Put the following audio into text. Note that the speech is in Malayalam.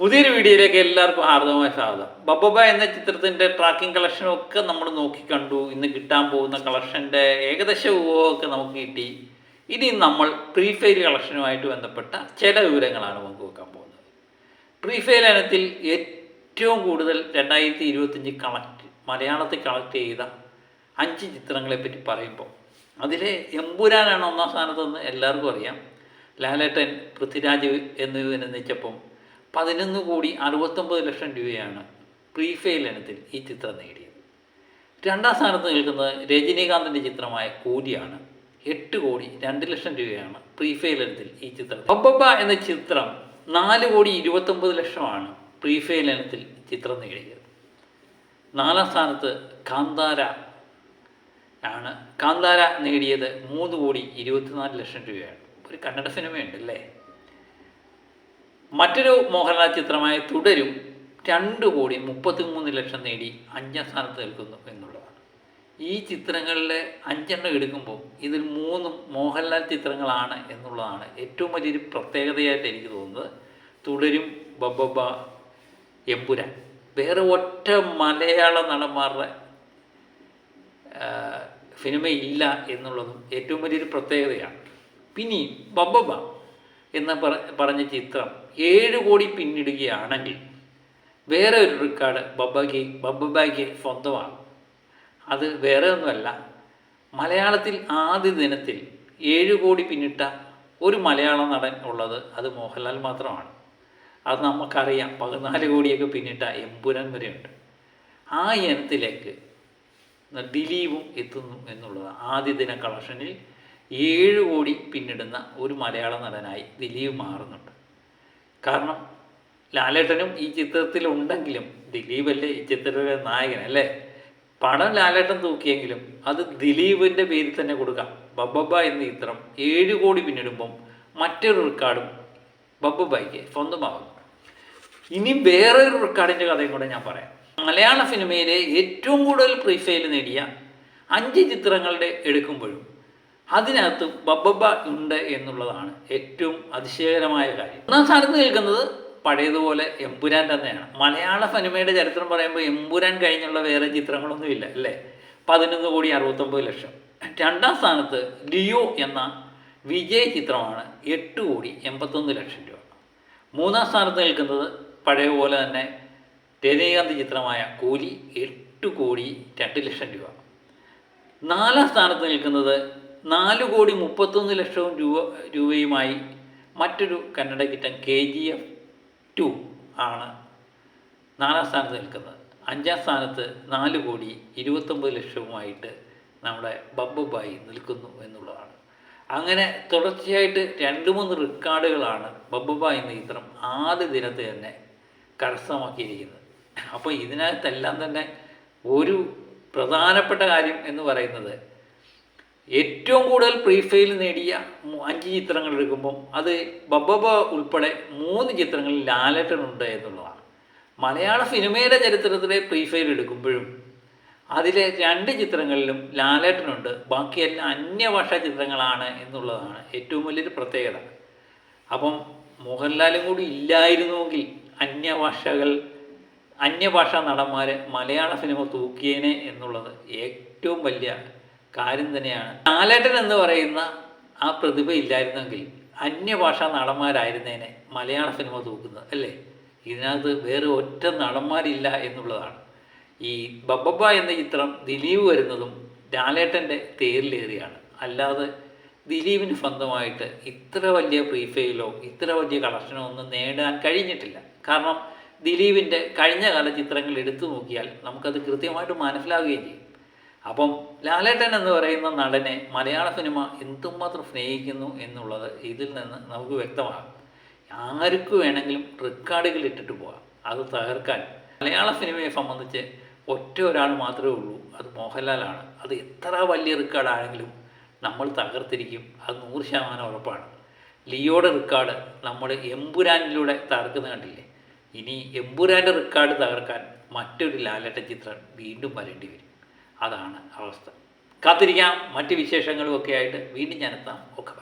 പുതിയൊരു വീഡിയോയിലേക്ക് എല്ലാവർക്കും ഹാർദവമായ സ്വാഗതം. ബബ്ബബ എന്ന ചിത്രത്തിന്റെ ട്രാക്കിംഗ് കളക്ഷനും ഒക്കെ നമ്മൾ നോക്കി കണ്ടു. ഇന്ന് കിട്ടാൻ പോകുന്ന കളക്ഷന്റെ ഏകദേശ വിഭവമൊക്കെ നമുക്ക് കിട്ടി. ഇനി നമ്മൾ പ്രീ ഫെയിൽ കളക്ഷനുമായിട്ട് ബന്ധപ്പെട്ട ചില വിവരങ്ങളാണ് നമുക്ക് വെക്കാൻ പോകുന്നത്. പ്രീ ഫെയിൽ ഇനത്തിൽ ഏറ്റവും കൂടുതൽ രണ്ടായിരത്തി ഇരുപത്തഞ്ച് കളക്ട് മലയാളത്തിൽ കളക്ട് ചെയ്ത അഞ്ച് ചിത്രങ്ങളെ പറ്റി പറയുമ്പോൾ അതിലെ എമ്പുരാനാണ് ഒന്നാം സ്ഥാനത്തെന്ന് എല്ലാവർക്കും അറിയാം. ലാലേട്ടൻ പൃഥ്വിരാജ് എന്നിവനെ നിച്ചപ്പം പതിനൊന്ന് കോടി അറുപത്തൊമ്പത് ലക്ഷം രൂപയാണ് പ്രീഫെയിൽ ഇനത്തിൽ ഈ ചിത്രം നേടിയത്. രണ്ടാം സ്ഥാനത്ത് നിൽക്കുന്നത് രജനീകാന്തിന്റെ ചിത്രമായ കൂലിയാണ്. എട്ട് കോടി രണ്ട് ലക്ഷം രൂപയാണ് പ്രീഫെയിൽ ഇനത്തിൽ ഈ ചിത്രം. ബബ്ബബ എന്ന ചിത്രം നാല് കോടി ഇരുപത്തൊമ്പത് ലക്ഷമാണ് പ്രീഫെയിൽ ഇനത്തിൽ ചിത്രം നേടിയത്. നാലാം സ്ഥാനത്ത് കാന്താര ആണ്. കാന്താര നേടിയത് മൂന്ന് കോടി ഇരുപത്തിനാല് ലക്ഷം രൂപയാണ്. ഒരു കന്നഡ സിനിമയുണ്ട് അല്ലേ? മറ്റൊരു മോഹൻലാൽ ചിത്രമായ തുടരും. രണ്ട് കോടി മുപ്പത്തിമൂന്ന് ലക്ഷം നേടി അഞ്ചാം സ്ഥാനത്ത് നിൽക്കുന്നു എന്നുള്ളതാണ്. ഈ ചിത്രങ്ങളിലെ അഞ്ചെണ്ണം എടുക്കുമ്പോൾ ഇതിൽ മൂന്നും മോഹൻലാൽ ചിത്രങ്ങളാണ് എന്നുള്ളതാണ് ഏറ്റവും വലിയൊരു പ്രത്യേകതയായിട്ട് എനിക്ക് തോന്നുന്നത്. തുടരും ബബ്ബബ എമ്പുരാൻ. വേറെ ഒറ്റ മലയാള നടന്മാരുടെ സിനിമയില്ല എന്നുള്ളതും ഏറ്റവും വലിയൊരു പ്രത്യേകതയാണ്. പിന്നെയും ബബ്ബബ എന്ന പറ പറഞ്ഞ ചിത്രം ഏഴ് കോടി പിന്നിടുകയാണെങ്കിൽ വേറെ ഒരു റെക്കോർഡ് ബബ്ബയ്ക്ക് ബബ്ബബയ്ക്ക് സ്വന്തമാണ്. അത് വേറെ ഒന്നുമല്ല. മലയാളത്തിൽ ആദ്യ ദിനത്തിൽ ഏഴ് കോടി പിന്നിട്ട ഒരു മലയാള നടൻ ഉള്ളത് അത് മോഹൻലാൽ മാത്രമാണ്. അത് നമുക്കറിയാം. പതിനാല് കോടിയൊക്കെ പിന്നിട്ട എമ്പുരാൻ വരെയുണ്ട്. ആ ഇനത്തിലേക്ക് ദിലീപും എത്തുന്നു എന്നുള്ളത് ആദ്യ ദിന കളക്ഷനിൽ ഏഴ് കോടി പിന്നിടുന്ന ഒരു മലയാള നടനായി ദിലീപ് മാറുന്നുണ്ട്. കാരണം ലാലേട്ടനും ഈ ചിത്രത്തിൽ ഉണ്ടെങ്കിലും ദിലീപല്ലേ ഈ ചിത്രത്തിലെ നായകൻ അല്ലേ? പണം ലാലേട്ടൻ തൂക്കിയെങ്കിലും അത് ദിലീപിന്റെ പേരിൽ തന്നെ കൊടുക്കാം. ബബ്ബബ എന്ന ചിത്രം ഏഴ് കോടി പിന്നിടുമ്പം മറ്റൊരു റെക്കോർഡും ബബ്ബബയ്ക്ക് സ്വന്തമാകുന്നു. ഇനി വേറൊരു റെക്കോർഡിന്റെ കഥയും കൂടെ ഞാൻ പറയാം. മലയാള സിനിമയിലെ ഏറ്റവും കൂടുതൽ പ്രീഫെയിൽ നേടിയ അഞ്ച് ചിത്രങ്ങളുടെ എടുക്കുമ്പോഴും അതിനകത്ത് ബബ്ബബ ഉണ്ട് എന്നുള്ളതാണ് ഏറ്റവും അതിശയകരമായ കാര്യം. ഒന്നാം സ്ഥാനത്ത് നിൽക്കുന്നത് പഴയതുപോലെ എമ്പുരാൻ തന്നെയാണ്. മലയാള സിനിമയുടെ ചരിത്രം പറയുമ്പോൾ എമ്പുരാൻ കഴിഞ്ഞുള്ള വേറെ ചിത്രങ്ങളൊന്നുമില്ല അല്ലേ? പതിനൊന്ന് കോടി അറുപത്തൊമ്പത് ലക്ഷം. രണ്ടാം സ്ഥാനത്ത് ലിയോ എന്ന വിജയ് ചിത്രമാണ് എട്ട് കോടി എൺപത്തൊന്ന് ലക്ഷം രൂപ. മൂന്നാം സ്ഥാനത്ത് നിൽക്കുന്നത് പഴയ പോലെ തന്നെ രജനീകാന്ത് ചിത്രമായ കൂലി എട്ട് കോടി രണ്ട് ലക്ഷം രൂപ. നാലാം സ്ഥാനത്ത് നിൽക്കുന്നത് നാല് കോടി മുപ്പത്തൊന്ന് ലക്ഷവും രൂപ രൂപയുമായി മറ്റൊരു കന്നഡ കിറ്റം കെ ജി എഫ് ടു ആണ് നാലാം സ്ഥാനത്ത് നിൽക്കുന്നത്. അഞ്ചാം സ്ഥാനത്ത് നാല് കോടി ഇരുപത്തൊമ്പത് ലക്ഷവുമായിട്ട് നമ്മുടെ ബബ്ബുബായി നിൽക്കുന്നു എന്നുള്ളതാണ്. അങ്ങനെ തുടർച്ചയായിട്ട് രണ്ട് മൂന്ന് റെക്കോർഡുകളാണ് ബബ്ബുബ എന്ന ചിത്രം ആദ്യ ദിനത്തെ തന്നെ കരസ്ഥമാക്കിയിരിക്കുന്നത്. അപ്പോൾ ഇതിനകത്തെല്ലാം തന്നെ ഒരു പ്രധാനപ്പെട്ട കാര്യം എന്ന് പറയുന്നത് ഏറ്റവും കൂടുതൽ പ്രീഫെയിൽ നേടിയ അഞ്ച് ചിത്രങ്ങൾ എടുക്കുമ്പം അത് ബബ്ബബ ഉൾപ്പെടെ മൂന്ന് ചിത്രങ്ങളിൽ ലാലേട്ടനുണ്ട് എന്നുള്ളതാണ്. മലയാള സിനിമയുടെ ചരിത്രത്തിലെ പ്രീഫെയിൽ എടുക്കുമ്പോഴും അതിലെ രണ്ട് ചിത്രങ്ങളിലും ലാലേട്ടനുണ്ട് ബാക്കിയെല്ലാം അന്യഭാഷ ചിത്രങ്ങളാണ് എന്നുള്ളതാണ് ഏറ്റവും വലിയൊരു പ്രത്യേകത. അപ്പം മോഹൻലാലും കൂടി ഇല്ലായിരുന്നുവെങ്കിൽ അന്യഭാഷകൾ അന്യഭാഷാ നടന്മാരെ മലയാള സിനിമ തൂക്കിയേനെ എന്നുള്ളത് ഏറ്റവും വലിയ കാര്യം തന്നെയാണ്. ലാലേട്ടൻ എന്ന് പറയുന്ന ആ പ്രതിഭ ഇല്ലായിരുന്നെങ്കിൽ അന്യഭാഷാ നടന്മാരായിരുന്നേനെ മലയാള സിനിമ തൂക്കുന്നത് അല്ലേ? ഇതിനകത്ത് വേറെ ഒറ്റ നടന്മാരില്ല എന്നുള്ളതാണ്. ഈ ബബ്ബ എന്ന ചിത്രം ദിലീപ് വരുന്നതും ലാലേട്ടന്റെ തേരിലേറിയാണ് അല്ലാതെ ദിലീപിന് സ്വന്തമായിട്ട് ഇത്ര വലിയ പ്രീഫെയിലോ ഇത്ര വലിയ കളക്ഷനോ ഒന്നും നേടാൻ കഴിഞ്ഞിട്ടില്ല. കാരണം ദിലീപിന്റെ കഴിഞ്ഞ കാല ചിത്രങ്ങൾ എടുത്തു നോക്കിയാൽ നമുക്കത് കൃത്യമായിട്ട് മനസ്സിലാവുകയും ചെയ്യും. അപ്പം ലാലേട്ടൻ എന്ന് പറയുന്ന നടനെ മലയാള സിനിമ എന്തുമാത്രം സ്നേഹിക്കുന്നു എന്നുള്ളത് ഇതിൽ നിന്ന് നമുക്ക് വ്യക്തമാകും. ആർക്ക് വേണമെങ്കിലും റെക്കോർഡുകൾ ഇട്ടിട്ട് പോകാം. അത് തകർക്കാൻ. മലയാള സിനിമയെ സംബന്ധിച്ച് ഒറ്റ ഒരാൾ മാത്രമേ ഉള്ളൂ. അത് മോഹൻലാലാണ്. അത് എത്ര വലിയ റെക്കോർഡാണെങ്കിലും നമ്മൾ തകർത്തിരിക്കും. അത് നൂറ് ശതമാനം ഉറപ്പാണ്. ലിയോയുടെ റെക്കോർഡ് നമ്മൾ എമ്പുരാനിലൂടെ തകർക്കുന്ന കണ്ടില്ലേ? ഇനി എമ്പുരാന്റെ റെക്കോർഡ് തകർക്കാൻ മറ്റൊരു ലാലേട്ട ചിത്രം വീണ്ടും വരേണ്ടി വരും. അതാണ് അവസ്ഥ. കാത്തിരിക്കാം. മറ്റ് വിശേഷങ്ങളുമൊക്കെ ആയിട്ട് വീണ്ടും ഞാനെത്താം. ഒക്കെ